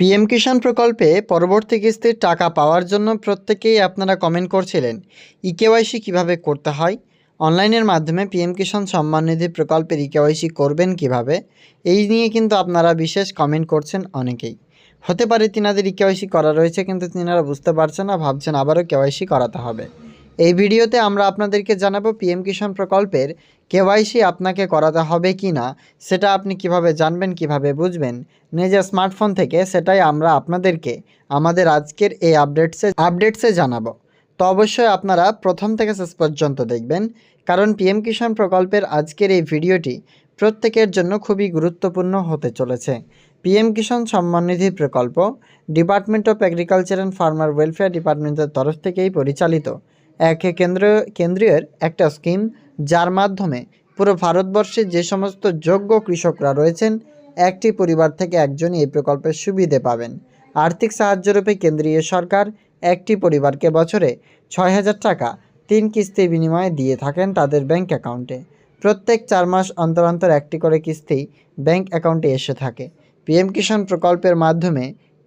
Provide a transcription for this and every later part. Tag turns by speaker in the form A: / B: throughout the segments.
A: PM কিষাণ প্রকল্পে পরবর্তী কিস্তির টাকা পাওয়ার জন্য প্রত্যেকেই আপনারা কমেন্ট করছিলেন ইকেওয়াইসি কীভাবে করতে হয়? অনলাইনের মাধ্যমে পিএম কিষাণ সম্মান নিধি প্রকল্পের ইকেওয়াইসি করবেন কীভাবে? এই নিয়ে কিন্তু আপনারা বিশেষ কমেন্ট করছেন অনেকেই। হতে পারে তিনাদের ইকেওয়াইসি করা রয়েছে, কিন্তু তিনারা বুঝতে পারছেন না, ভাবছেন আবারও কেওয়াইসি করাতে হবে। এই ভিডিওতে আমরা আপনাদেরকে জানাব পিএম কিষাণ প্রকল্পের কেওয়াইসি আপনাকে করাতে হবে কি না, সেটা আপনি কীভাবে জানবেন, কীভাবে বুঝবেন, নিজের স্মার্টফোন থেকে সেটাই আমরা আপনাদেরকে আমাদের আজকের এই আপডেটসে আপডেটসে জানাব। তো অবশ্যই আপনারা প্রথম থেকে শেষ পর্যন্ত দেখবেন, কারণ পিএম কিষাণ প্রকল্পের আজকের এই ভিডিওটি প্রত্যেকের জন্য খুবই গুরুত্বপূর্ণ হতে চলেছে। পিএম কিষাণ সম্মান নিধি প্রকল্প department of agriculture and farmer welfare ডিপার্টমেন্টের তরফ থেকেই পরিচালিত। এক কেন্দ্র কেন্দ্রীয়ের একটা স্কিম যার মাধ্যমে পুরো ভারতবর্ষে যে সমস্ত যোগ্য কৃষকরা রয়েছেন, একটি পরিবার থেকে একজনই এই প্রকল্পের সুবিধে পাবেন। আর্থিক সাহায্যরূপে কেন্দ্রীয় সরকার একটি পরিবারকে বছরে ছয় হাজার টাকা তিন কিস্তি বিনিময়ে দিয়ে থাকেন তাদের ব্যাংক অ্যাকাউন্টে। প্রত্যেক চার মাস অন্তর অন্তর একটি করে কিস্তি ব্যাংক অ্যাকাউন্টে এসে থাকে। পিএম কিষাণ প্রকল্পের মাধ্যমে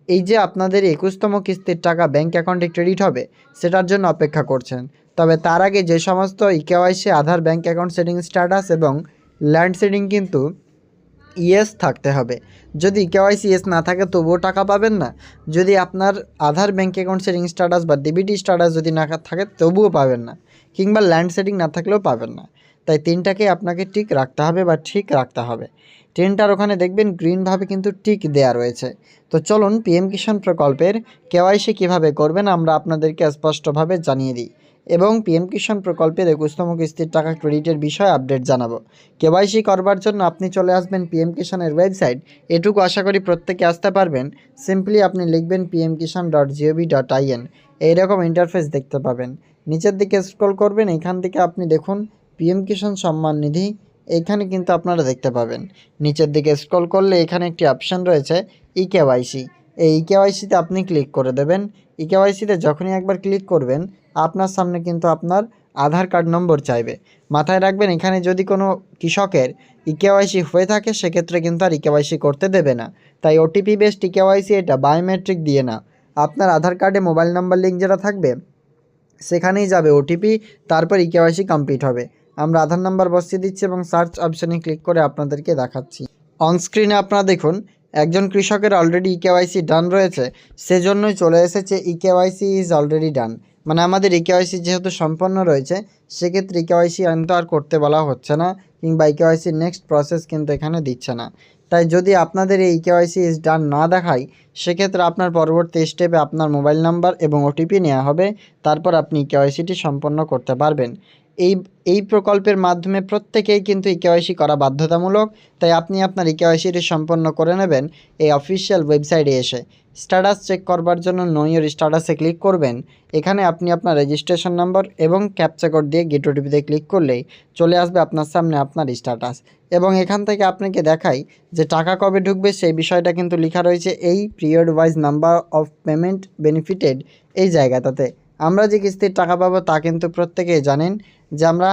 A: এই যে আপনাদের একুশতম কিস্তির টাকা ব্যাংক অ্যাকাউন্টে ক্রেডিট হবে, সেটার জন্য অপেক্ষা করছেন। তবে তার আগে যে সমস্ত eKYC Aadhaar bank account seeding status এবং ল্যান্ড সেটিং কিন্তু ইয়েস থাকতে হবে। যদি কেওয়াইসি ইয়েস না থাকে, তবুও টাকা পাবেন না। যদি আপনার Aadhaar bank account setting status বা ডিবিটি স্ট্যাটাস যদি না থাকে, তবুও পাবেন না। কিংবা ল্যান্ড সেটিং না থাকলেও পাবেন না। তাই তিনটাকে আপনাকে ঠিক রাখতে হবে বা ঠিক রাখতে হবে। ট্রেনটার ওখানে দেখবেন গ্রিনভাবে কিন্তু টিক দেয়া রয়েছে। তো চলুন পিএম কিষাণ প্রকল্পের কেওয়াইসি কীভাবে করবেন আমরা আপনাদেরকে স্পষ্টভাবে জানিয়ে দিই। এবং পিএম কিষাণ প্রকল্পের একুশতম কিস্তির টাকা ক্রেডিটের বিষয়ে আপডেট জানাব। কেওয়াইসি করবার জন্য আপনি চলে আসবেন পিএম কিষাণের ওয়েবসাইট এটুকু আশা করি প্রত্যেকে আসতে পারবেন। সিম্পলি আপনি লিখবেন PM Kisan dot GOV dot IN এইরকম ইন্টারফেস দেখতে পাবেন। নিচের দিকে স্ক্রল করবেন, এখান থেকে আপনি দেখুন পিএম কিষাণ সম্মান নিধি এইখানে কিন্তু আপনারা দেখতে পাবেন। নিচের দিকে স্ক্রল করলে এখানে একটি অপশান রয়েছে ই কেওয়াইসি এই ই কেওয়াইসিতে আপনি ক্লিক করে দেবেন। ই কেওয়াইসিতে যখনই একবার ক্লিক করবেন, আপনার সামনে কিন্তু আপনার আধার কার্ড নম্বর চাইবে। মাথায় রাখবেন, এখানে যদি কোনো কৃষকের ইকেওয়াইসি হয়ে থাকে, সেক্ষেত্রে কিন্তু আর ইকেওয়াইসি করতে দেবে না। তাই ওটিপি বেসড ইকেওয়াইসি এটা বায়োমেট্রিক দিয়ে না। আপনার আধার কার্ডে মোবাইল নাম্বার লিঙ্ক যেটা থাকবে, সেখানেই যাবে ওটিপি তারপর ইকেওয়াইসি কমপ্লিট হবে। আমরা আধার নাম্বার বসিয়ে দিচ্ছি এবং সার্চ অপশানে ক্লিক করে আপনাদেরকে দেখাচ্ছি। অনস্ক্রিনে আপনারা দেখুন, একজন কৃষকের অলরেডি ইকেওয়াইসি ডান রয়েছে, সেজন্যই চলে এসেছে ইকেওয়াইসি ইজ অলরেডি ডান মানে আমাদের ইকেওয়াইসি যেহেতু সম্পন্ন রয়েছে, সেক্ষেত্রে ইকেওয়াইসি কিন্তু আর করতে বলা হচ্ছে না, কিংবা ইকেওয়াইসির নেক্সট প্রসেস কিন্তু এখানে দিচ্ছে না। তাই যদি আপনাদের এই ইকেওয়াইসি ইজ ডান না দেখায়, সেক্ষেত্রে আপনার পরবর্তী স্টেপে আপনার মোবাইল নাম্বার এবং ওটিপি নেওয়া হবে, তারপর আপনি ইকেওয়াইসিটি সম্পন্ন করতে পারবেন। এই এই প্রকল্পের মাধ্যমে প্রত্যেকেই কিন্তু ইকেওয়াইসি করা বাধ্যতামূলক, তাই আপনি আপনার ইকেওয়াইসিটি সম্পন্ন করে নেবেন এই অফিসিয়াল ওয়েবসাইটে এসে। স্ট্যাটাস চেক করবার জন্য নইয়ের স্ট্যাটাসে ক্লিক করবেন। এখানে আপনি আপনার রেজিস্ট্রেশন নাম্বার এবং ক্যাপচা কোড দিয়ে গেট ওটিপিতে ক্লিক করলেই চলে আসবে আপনার সামনে আপনার স্ট্যাটাস। এবং এখান থেকে আপনাকে দেখাই যে টাকা কবে ঢুকবে, সেই বিষয়টা কিন্তু লেখা রয়েছে এই period wise number of payment benefited এই জায়গাটাতে। আমরা যে কিস্তির টাকা পাবো তা কিন্তু প্রত্যেকেই জানেন যে আমরা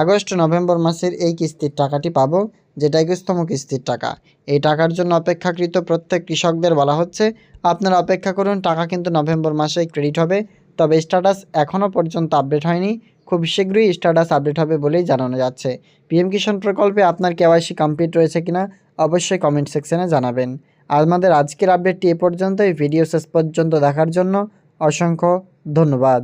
A: আগস্ট, নভেম্বর মাসের এই কিস্তির টাকাটি পাবো যেটা একুশতম কিস্তির টাকা। এই টাকার জন্য অপেক্ষাকৃত প্রত্যেক কৃষকদের বলা হচ্ছে, আপনারা অপেক্ষা করুন, টাকা কিন্তু নভেম্বর মাসেই ক্রেডিট হবে। তবে স্ট্যাটাস এখনও পর্যন্ত আপডেট হয়নি। খুব শীঘ্রই স্ট্যাটাস আপডেট হবে বলেই জানানো যাচ্ছে। পিএম কিষাণ প্রকল্পে আপনার কেওয়াইসি কমপ্লিট রয়েছে কিনা অবশ্যই কমেন্ট সেকশনে জানাবেন। আমাদের আজকের আপডেটটি এ পর্যন্ত এই ভিডিও শেষ পর্যন্ত দেখার জন্য অসংখ্য ধন্যবাদ।